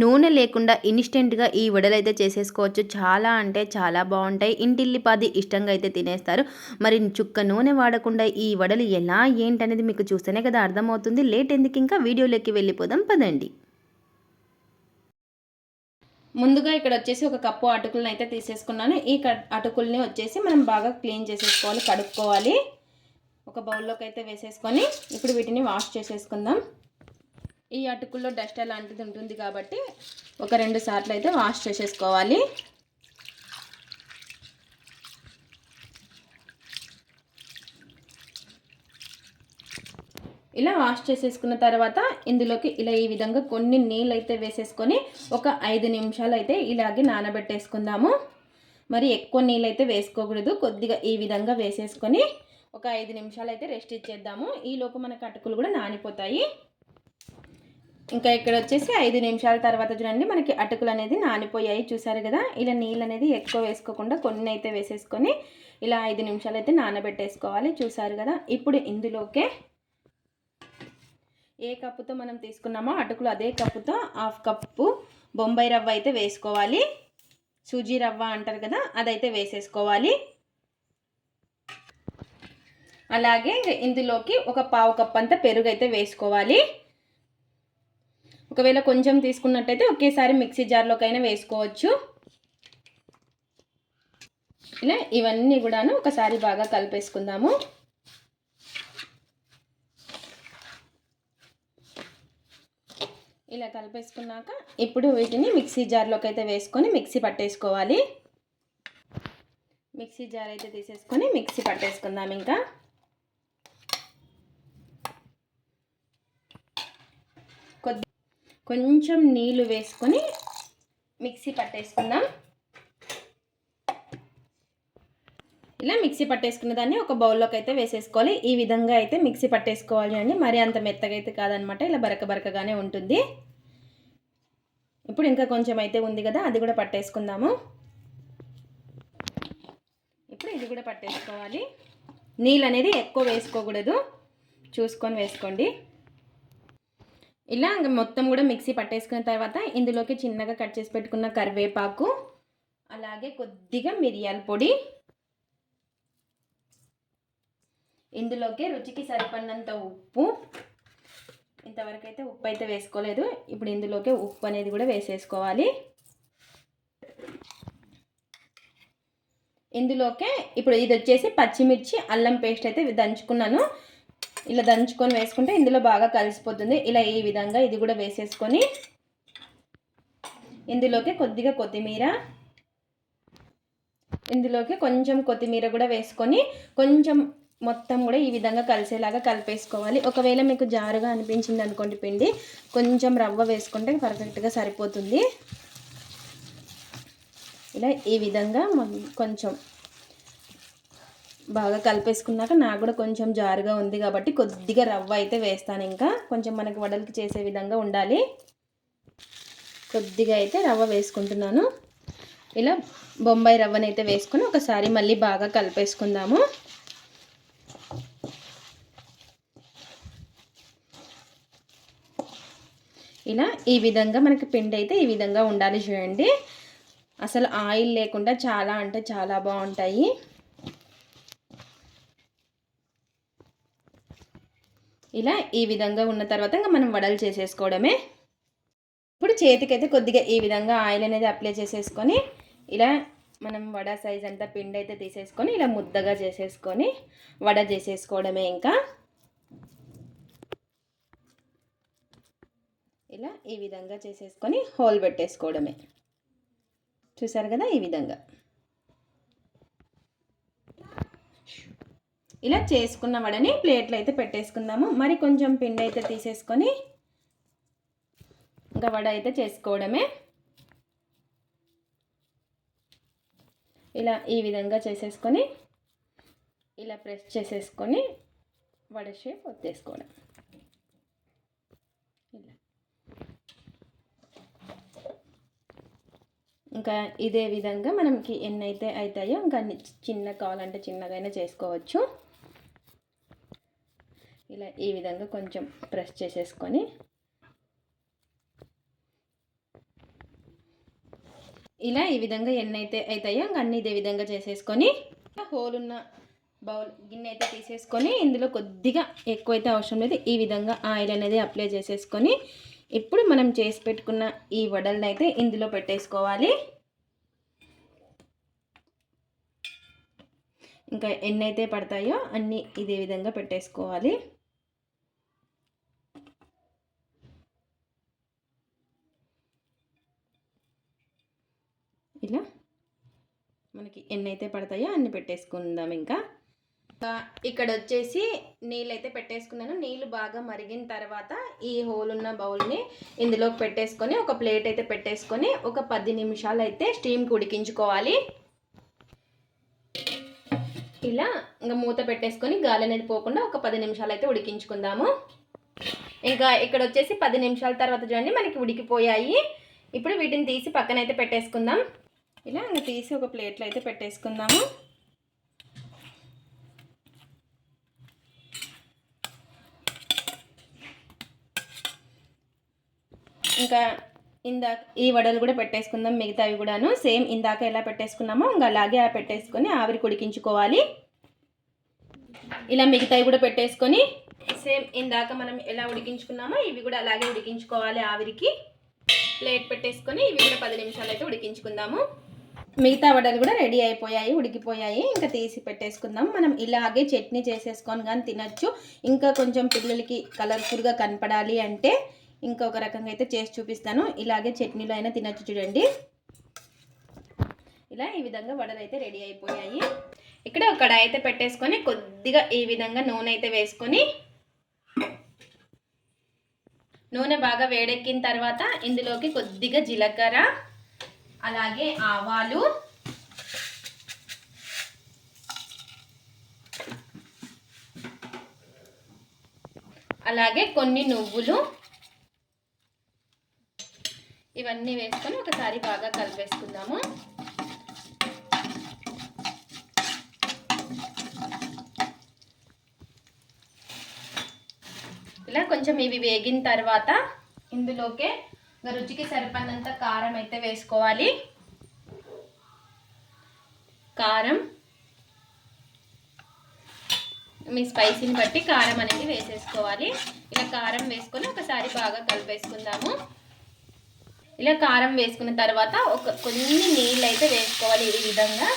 నూనె లేకుండా ఇన్స్టెంట్గా ఈ వడలు అయితే చేసేసుకోవచ్చు. చాలా అంటే చాలా బాగుంటాయి. ఇంటిల్లిపాది ఇష్టంగా అయితే తినేస్తారు. మరి చుక్క నూనె వాడకుండా ఈ వడలు ఎలా ఏంటనేది మీకు చూస్తేనే కదా అర్థమవుతుంది. లేట్ ఎందుకు ఇంకా వీడియోలోకి వెళ్ళిపోదాం. పదండి. ముందుగా ఇక్కడ వచ్చేసి ఒక కప్పు అటుకులను అయితే తీసేసుకున్నాను. ఈ అటుకుల్ని వచ్చేసి మనం బాగా క్లీన్ చేసేసుకోవాలి కడుక్కోవాలి. ఒక బౌల్లోకి అయితే వేసేసుకొని ఇప్పుడు వీటిని వాష్ చేసేసుకుందాం. ఈ అటుకుల్లో డస్ట్ అలాంటిది ఉంటుంది కాబట్టి ఒక రెండు సార్లు అయితే వాష్ చేసేసుకోవాలి. ఇలా వాష్ చేసేసుకున్న తర్వాత ఇందులోకి ఇలా ఈ విధంగా కొన్ని నీళ్ళు అయితే వేసేసుకొని ఒక ఐదు నిమిషాలు అయితే ఇలాగే నానబెట్టేసుకుందాము. మరి ఎక్కువ నీళ్ళు అయితే వేసుకోకూడదు. కొద్దిగా ఈ విధంగా వేసేసుకొని ఒక ఐదు నిమిషాలు అయితే రెస్ట్ ఇచ్చేద్దాము. ఈలోపు మన అటుకులు కూడా నానిపోతాయి. ఇంకా ఇక్కడ వచ్చేసి ఐదు నిమిషాల తర్వాత చూడండి మనకి అటుకులు అనేది నానిపోయాయి. చూసారు కదా ఇలా నీళ్ళు అనేది ఎక్కువ వేసుకోకుండా కొన్ని అయితే వేసేసుకొని ఇలా ఐదు నిమిషాలు అయితే నానబెట్టేసుకోవాలి. చూసారు కదా ఇప్పుడు ఇందులోకే ఏ కప్పుతో మనం తీసుకున్నామో అటుకులు అదే కప్పుతో హాఫ్ కప్పు బొంబాయి రవ్వ అయితే వేసుకోవాలి. సూజీ రవ్వ అంటారు కదా అదైతే వేసేసుకోవాలి. అలాగే ఇందులోకి ఒక పావు కప్ అంతా పెరుగు అయితే వేసుకోవాలి. ఒకవేళ కొంచెం తీసుకున్నట్టయితే ఒకేసారి మిక్సీ జార్లోకైనా వేసుకోవచ్చు. ఇలా ఇవన్నీ కూడాను ఒకసారి బాగా కలిపేసుకుందాము. ఇలా కలిపేసుకున్నాక ఇప్పుడు వీటిని మిక్సీ జార్లోకి అయితే వేసుకొని మిక్సీ పట్టేసుకోవాలి. మిక్సీ జార్ అయితే తీసేసుకొని మిక్సీ పట్టేసుకుందాం ఇంకా. కొద్ది కొంచెం నీళ్ళు వేసుకొని మిక్సీ పట్టేసుకుందాం. ఇలా మిక్సీ పట్టేసుకున్న దాన్ని ఒక బౌల్లోకి అయితే వేసేసుకోవాలి. ఈ విధంగా అయితే మిక్సీ పట్టేసుకోవాలి అండి. మరి అంత మెత్తగా అయితే కాదనమాట. ఇలా బరక బరకగానే ఉంటుంది. ఇప్పుడు ఇంకా కొంచెం అయితే ఉంది కదా అది కూడా పట్టేసుకుందాము. ఇప్పుడు ఇది కూడా పట్టేసుకోవాలి. నీళ్ళు అనేది ఎక్కువ వేసుకోకూడదు. చూసుకొని వేసుకోండి. ఇలా మొత్తం కూడా మిక్సీ పట్టేసుకున్న తర్వాత ఇందులోకి చిన్నగా కట్ చేసి పెట్టుకున్న కరివేపాకు అలాగే కొద్దిగా మిరియాల పొడి. ఇందులోకి రుచికి సరిపడినంత ఉప్పు. ఇంతవరకు అయితే ఉప్పు అయితే వేసుకోలేదు. ఇప్పుడు ఇందులోకి ఉప్పు అనేది కూడా వేసేసుకోవాలి. ఇందులోకే ఇప్పుడు ఇది వచ్చేసి పచ్చిమిర్చి అల్లం పేస్ట్ అయితే దంచుకున్నాను. ఇలా దంచుకొని వేసుకుంటే ఇందులో బాగా కలిసిపోతుంది. ఇలా ఈ విధంగా ఇది కూడా వేసేసుకొని ఇందులోకి కొద్దిగా కొత్తిమీర ఇందులోకి కొంచెం కొత్తిమీర కూడా వేసుకొని కొంచెం మొత్తం కూడా ఈ విధంగా కలిసేలాగా కలిపేసుకోవాలి. ఒకవేళ మీకు జారుగా అనిపించింది అనుకోండి పిండి కొంచెం రవ్వ వేసుకుంటే పర్ఫెక్ట్గా సరిపోతుంది. ఇలా ఈ విధంగా కొంచెం బాగా కలిపేసుకున్నాక నాకు కూడా కొంచెం జారుగా ఉంది కాబట్టి కొద్దిగా రవ్వ అయితే వేస్తాను ఇంకా. కొంచెం మనకి వడలకి చేసే విధంగా ఉండాలి. కొద్దిగా అయితే రవ్వ వేసుకుంటున్నాను. ఇలా బొంబాయి రవ్వనైతే వేసుకొని ఒకసారి మళ్ళీ బాగా కలిపేసుకుందాము. ఇలా ఈ విధంగా మనకి పిండి అయితే ఈ విధంగా ఉండాలి చూడండి. అసలు ఆయిల్ లేకుండా చాలా అంటే చాలా బాగుంటాయి. ఇలా ఈ విధంగా ఉన్న తర్వాత ఇంకా మనం వడలు చేసేసుకోవడమే. ఇప్పుడు చేతికైతే కొద్దిగా ఈ విధంగా ఆయిల్ అనేది అప్లై చేసేసుకొని ఇలా మనం వడ సైజ్ అంతా పిండి అయితే తీసేసుకొని ఇలా ముద్దగా చేసేసుకొని వడ చేసేసుకోవడమే ఇంకా. ఇలా ఈ విధంగా చేసేసుకొని హోల్ పెట్టేసుకోవడమే. చూసారు కదా ఈ విధంగా. ఇలా చేసుకున్న వడని ప్లేట్లు అయితే పెట్టేసుకుందాము. మరి కొంచెం పిండి అయితే తీసేసుకొని ఇంకా వడ అయితే చేసుకోవడమే. ఇలా ఈ విధంగా చేసేసుకొని ఇలా ప్రెస్ చేసేసుకొని వడ షేప్ వచ్చేసుకోవడం ఇలా. ఇంకా ఇదే విధంగా మనకి ఎన్ని అయితే అవుతాయో ఇంకా చిన్న కావాలంటే చిన్నగైనా చేసుకోవచ్చు. ఈ విధంగా కొంచెం ప్రెస్ చేసేసుకొని ఇలా ఈ విధంగా ఎన్ని అయితే అవుతాయో ఇంకా అన్ని ఇదే విధంగా చేసేసుకొని హోల్ ఉన్న బౌల్ గిన్నె అయితే తీసేసుకొని ఇందులో కొద్దిగా ఎక్కువైతే అవసరం లేదు. ఈ విధంగా ఆయిల్ అనేది అప్లై చేసేసుకొని ఇప్పుడు మనం చేసి పెట్టుకున్న ఈ వడలను అయితే ఇందులో పెట్టేసుకోవాలి. ఇంకా ఎన్ని అయితే పడతాయో అన్నీ ఇదే విధంగా పెట్టేసుకోవాలి ఇలా ఎన్ని అయితే పడతాయో అన్ని పెట్టేసుకుందాం ఇంకా. ఇక్కడ వచ్చేసి నీళ్ళు అయితే పెట్టేసుకున్నాను. నీళ్ళు బాగా మరిగిన తర్వాత ఈ హోల్ ఉన్న బౌల్ని ఇందులోకి పెట్టేసుకొని ఒక ప్లేట్ అయితే పెట్టేసుకొని ఒక పది నిమిషాలు అయితే స్టీమ్కి ఉడికించుకోవాలి. ఇలా ఇంకా మూత పెట్టేసుకొని గాలి అనేది పోకుండా ఒక పది నిమిషాలు అయితే ఉడికించుకుందాము. ఇంకా ఇక్కడ వచ్చేసి పది నిమిషాల తర్వాత చూడండి మనకి ఉడికిపోయాయి. ఇప్పుడు వీటిని తీసి పక్కన అయితే పెట్టేసుకుందాం. ఇలా ఇంకా తీసి ఒక ప్లేట్లో అయితే పెట్టేసుకుందాము. ఇంకా ఇందాక ఈ వడలు కూడా పెట్టేసుకుందాం మిగతావి కూడాను. సేమ్ ఇందాక ఎలా పెట్టేసుకున్నామో ఇంకా అలాగే పెట్టేసుకొని ఆవిరి కుడికించుకోవాలి. ఇలా మిగతావి కూడా పెట్టేసుకొని సేమ్ ఇందాక మనం ఎలా ఉడికించుకున్నామో ఇవి కూడా అలాగే ఉడికించుకోవాలి ఆవిరికి. ప్లేట్ పెట్టేసుకొని ఇవి కూడా పది నిమిషాలు అయితే ఉడికించుకుందాము. మిగతా వడలు కూడా రెడీ అయిపోయాయి ఉడికిపోయాయి. ఇంకా తీసి పెట్టేసుకుందాం. మనం ఇలాగే చట్నీ చేసేసుకొని కానీ తినచ్చు. ఇంకా కొంచెం పిల్లలకి కలర్ఫుల్గా కనపడాలి అంటే ఇంకొక రకంగా అయితే చేసి చూపిస్తాను. ఇలాగే చట్నీలో అయినా తినచ్చు చూడండి. ఇలా ఈ విధంగా వడలు అయితే రెడీ అయిపోయాయి. ఇక్కడ ఒక కడాయి అయితే పెట్టేసుకొని కొద్దిగా ఈ విధంగా నూనె అయితే వేసుకొని నూనె బాగా వేడెక్కిన తర్వాత ఇందులోకి కొద్దిగా జీలకర్ర అలాగే ఆవాలు. అలాగే కొన్ని నువ్వులు. ఇవన్నీ వేసుకొని ఒకసారి బాగా కలిపేసుకుందాము. ఇలా కొంచెం ఇవి వేగిన తర్వాత ఇందులోకే రుచికి సరిపడినంత కారం అయితే వేసుకోవాలి. కారం. మీ స్పైసీని బట్టి కారం అనేది వేసేసుకోవాలి. ఇలా కారం వేసుకొని ఒకసారి బాగా కలిపేసుకుందాము. ఇలా కారం వేసుకున్న తర్వాత ఒక కొన్ని నీళ్ళు అయితే వేసుకోవాలి ఈ విధంగా.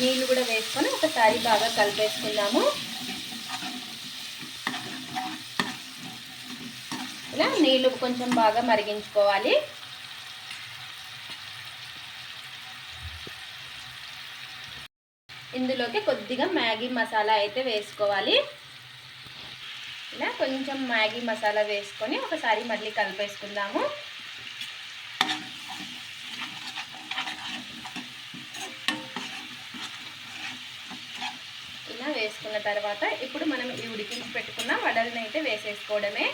నీళ్ళు కూడా వేసుకొని ఒకసారి బాగా కలిపేసుకుందాము. ఇలా నీళ్ళు కొంచెం బాగా మరిగించుకోవాలి. ఇందులోకి కొద్దిగా మ్యాగీ మసాలా అయితే వేసుకోవాలి. ఇలా కొంచెం మ్యాగీ మసాలా వేసుకొని ఒకసారి మళ్ళీ కలిపేసుకుందాము. ఇలా వేసుకున్న తర్వాత ఇప్పుడు మనం ఈ ఉడికించి పెట్టుకున్న వడలని అయితే వేసేసుకోవడమే.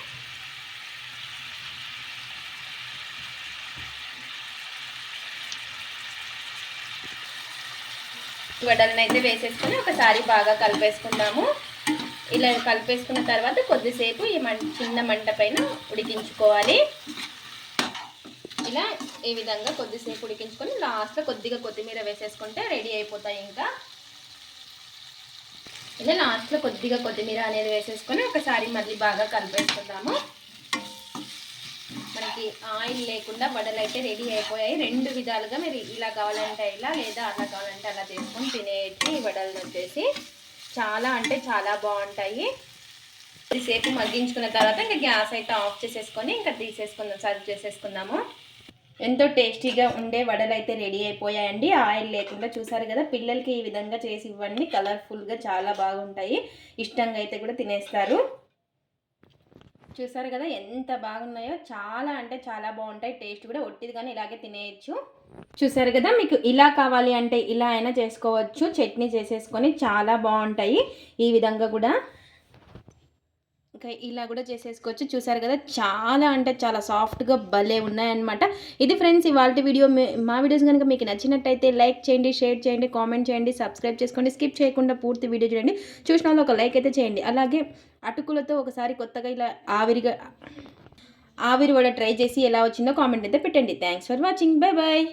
వడలను అయితే వేసేసుకొని ఒకసారి బాగా కలిపేసుకుందాము. ఇలా కలిపేసుకున్న తర్వాత కొద్దిసేపు ఈ మంట చిన్న మంట పైన ఉడికించుకోవాలి. ఇలా ఈ విధంగా కొద్దిసేపు ఉడికించుకొని లాస్ట్లో కొద్దిగా కొత్తిమీర వేసేసుకుంటే రెడీ అయిపోతాయి ఇంకా. ఇలా లాస్ట్లో కొద్దిగా కొత్తిమీర అనేది వేసేసుకొని ఒకసారి మళ్ళీ బాగా కలిపేసుకుందాము. మనకి ఆయిల్ లేకుండా వడలు అయితే రెడీ అయిపోయాయి. రెండు విధాలుగా మీరు ఇలా కావాలంటే ఇలా లేదా అలా కావాలంటే అలా తీసుకొని తినేటి వడలు వచ్చేసి చాలా అంటే చాలా బాగుంటాయి. కొద్దిసేపు మగ్గించుకున్న తర్వాత ఇంకా గ్యాస్ అయితే ఆఫ్ చేసేసుకొని ఇంకా తీసేసుకుందాం సర్వ్ చేసేసుకుందాము. ఎంతో టేస్టీగా ఉండే వడలు అయితే రెడీ అయిపోయాయండి. ఆయిల్ లేకుండా చూసారు కదా పిల్లలకి ఈ విధంగా చేసి ఇవ్వండి. కలర్ఫుల్గా చాలా బాగుంటాయి. ఇష్టంగా అయితే కూడా తినేస్తారు. చూసారు కదా ఎంత బాగున్నాయో చాలా అంటే చాలా బాగుంటాయి. టేస్ట్ కూడా ఒట్టిది కానీ ఇలాగే తినేయచ్చు. చూసారు కదా మీకు ఇలా కావాలి అంటే ఇలా అయినా చేసుకోవచ్చు. చట్నీ చేసేసుకొని చాలా బాగుంటాయి. ఈ విధంగా కూడా ఇంకా ఇలా కూడా చేసేసుకోవచ్చు. చూసారు కదా చాలా అంటే చాలా సాఫ్ట్గా భలే ఉన్నాయన్నమాట. ఇది ఫ్రెండ్స్ ఇవాళ వీడియో మా వీడియోస్ కనుక మీకు నచ్చినట్టయితే లైక్ చేయండి షేర్ చేయండి కామెంట్ చేయండి సబ్స్క్రైబ్ చేసుకోండి స్కిప్ చేయకుండా పూర్తి వీడియో చూడండి. చూసిన ఒక లైక్ అయితే చేయండి. అలాగే అటుకులతో ఒకసారి కొత్తగా ఇలా ఆవిరిగా ఆవిరి కూడా ట్రై చేసి ఎలా వచ్చిందో కామెంట్ అయితే పెట్టండి. Thanks for watching. Bye bye